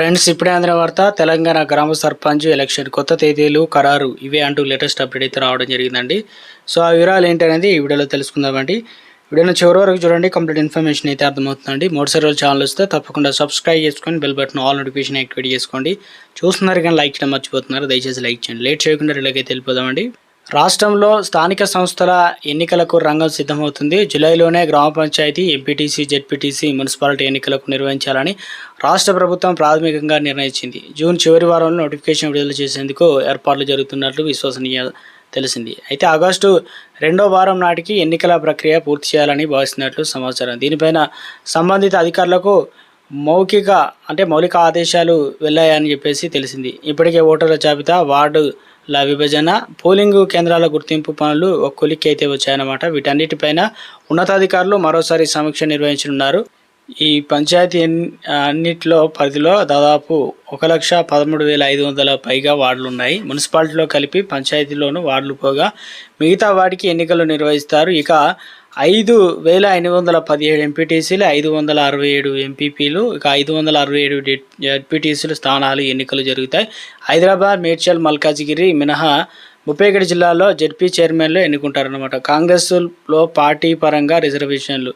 Friends ఇప్పుడే అందిన వార్త తెలంగాణ గ్రామ సర్పంచ్ ఎలక్షన్ కొత్త తేదీలు ఖరారు ఇవే అంటూ లేటెస్ట్ అప్డేట్ అయితే రావడం జరిగిందండి. సో ఆ వివరాలు ఏంటనేది ఈ వీడియోలో తెలుసుకుందామండి. వీడియోని చివరి వరకు చూడండి కంప్లీట్ ఇన్ఫర్మేషన్ అయితే అర్థమవుతుందండి. మోటార్ రోజు ఛానల్ వస్తే తప్పకుండా సబ్స్క్రైబ్ చేసుకొని bell button all notification activate చేసుకోండి. చూస్తున్నారు కానీ లైక్ చేయడం మర్చిపోతున్నారు దయచేసి లైక్ చేయండి. లేట్ చేయకుండా రిలేకైతే వెళ్ళిపోదామండి. రాష్ట్రంలో స్థానిక సంస్థల ఎన్నికలకు రంగం సిద్ధమవుతుంది. జూలైలోనే గ్రామ పంచాయతీ ఎంపీటీసీ జెడ్పీటీసీ మున్సిపాలిటీ ఎన్నికలకు నిర్వహించాలని రాష్ట్ర ప్రభుత్వం ప్రాథమికంగా నిర్ణయించింది. జూన్ చివరి వారంలో నోటిఫికేషన్ విడుదల చేసేందుకు ఏర్పాట్లు జరుగుతున్నట్లు విశ్వసనీయ తెలిసింది. అయితే ఆగస్టు రెండో వారం నాటికి ఎన్నికల ప్రక్రియ పూర్తి చేయాలని భావిస్తున్నట్లు సమాచారం. దీనిపైన సంబంధిత అధికారులకు మౌఖిక అంటే మౌలిక ఆదేశాలు వెళ్ళాయని చెప్పేసి తెలిసింది. ఇప్పటికే ఓటర్ల జాబితా వార్డుల విభజన పోలింగ్ కేంద్రాల గుర్తింపు పనులు ఒక్కొలికి అయితే వచ్చాయన్నమాట. వీటన్నిటిపైన ఉన్నతాధికారులు మరోసారి సమీక్ష నిర్వహించనున్నారు. ఈ పంచాయతీ అన్నిట్లో అన్నిటిలో పరిధిలో దాదాపు ఒక లక్ష పదమూడు వేల ఐదు వందల పైగా వార్డులు ఉన్నాయి మున్సిపాలిటీలో కలిపి పంచాయతీలోనూ వార్డులు పోగా మిగతా వాటికి ఎన్నికలు నిర్వహిస్తారు. ఇక ఐదు వేల ఎనిమిది వందల పదిహేడు ఎంపీటీసీలు ఐదు వందల అరవై ఏడు ఎంపీపీలు ఇక ఐదు వందల అరవై ఏడు జెడ్పీటీసీలు స్థానాలు ఎన్నికలు జరుగుతాయి. హైదరాబాద్ మేడ్చల్ మల్కాజిగిరి మినహా ముప్పై జిల్లాలో జడ్పీ జెడ్పీ చైర్మన్లు ఎన్నుకుంటారన్నమాట. కాంగ్రెస్లో పార్టీ పరంగా రిజర్వేషన్లు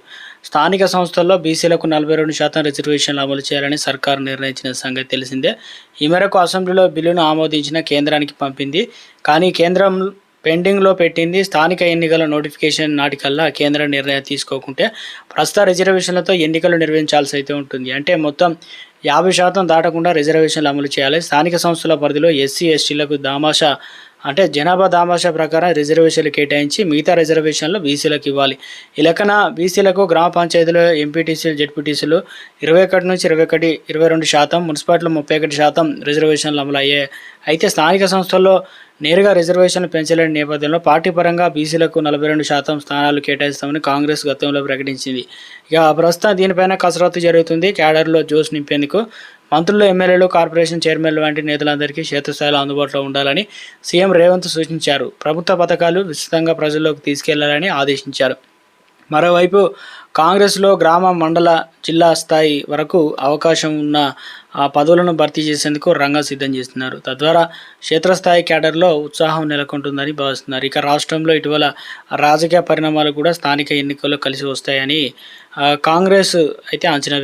స్థానిక సంస్థల్లో బీసీలకు నలభై రెండు శాతం రిజర్వేషన్లు అమలు చేయాలని సర్కారు నిర్ణయించిన సంగతి తెలిసిందే. ఈ మేరకు అసెంబ్లీలో బిల్లును ఆమోదించిన కేంద్రానికి పంపింది. కానీ కేంద్రం పెండింగ్లో పెట్టింది. స్థానిక ఎన్నికల నోటిఫికేషన్ నాటికల్లా కేంద్రం నిర్ణయం తీసుకోకుంటే ప్రస్తుత రిజర్వేషన్లతో ఎన్నికలు నిర్వహించాల్సి అయితే ఉంటుంది. అంటే మొత్తం యాభై శాతం దాటకుండా రిజర్వేషన్లు అమలు చేయాలి. స్థానిక సంస్థల పరిధిలో ఎస్సీ ఎస్టీలకు దామాషా అంటే జనాభా దామాషా ప్రకారం రిజర్వేషన్లు కేటాయించి మిగతా రిజర్వేషన్లు బీసీలకు ఇవ్వాలి. ఈ లెక్కన బీసీలకు గ్రామ పంచాయతీలో ఎంపీటీసీలు జెడ్పీటీసీలు ఇరవై ఒకటి నుంచి ఇరవై ఒకటి ఇరవై రెండు శాతం మున్సిపాలిటీలు ముప్పై ఒకటి శాతం రిజర్వేషన్లు అమలు అయ్యాయి. అయితే స్థానిక సంస్థల్లో నేరుగా రిజర్వేషన్లు పెంచలేని నేపథ్యంలో పార్టీ పరంగా బీసీలకు నలభై రెండు శాతం స్థానాలు కేటాయిస్తామని కాంగ్రెస్ గతంలో ప్రకటించింది. ఇక ప్రస్తుతం దీనిపైన కసరత్తు జరుగుతుంది. క్యాడర్లో జోష్ నింపేందుకు మంత్రులు ఎమ్మెల్యేలు కార్పొరేషన్ చైర్మన్లు వంటి నేతలందరికీ క్షేత్రస్థాయిలో అందుబాటులో ఉండాలని సీఎం రేవంత్ సూచించారు. ప్రభుత్వ పథకాలు విస్తృతంగా ప్రజల్లోకి తీసుకెళ్ళాలని ఆదేశించారు. మరోవైపు కాంగ్రెస్లో గ్రామ మండల జిల్లా స్థాయి వరకు అవకాశం ఉన్న ఆ పదవులను భర్తీ చేసేందుకు రంగం సిద్ధం చేస్తున్నారు. తద్వారా క్షేత్రస్థాయి క్యాడర్లో ఉత్సాహం నెలకొంటుందని భావిస్తున్నారు. ఇక రాష్ట్రంలో ఇటీవల రాజకీయ పరిణామాలు కూడా స్థానిక ఎన్నికల్లో కలిసి వస్తాయని కాంగ్రెస్ అయితే అంచనా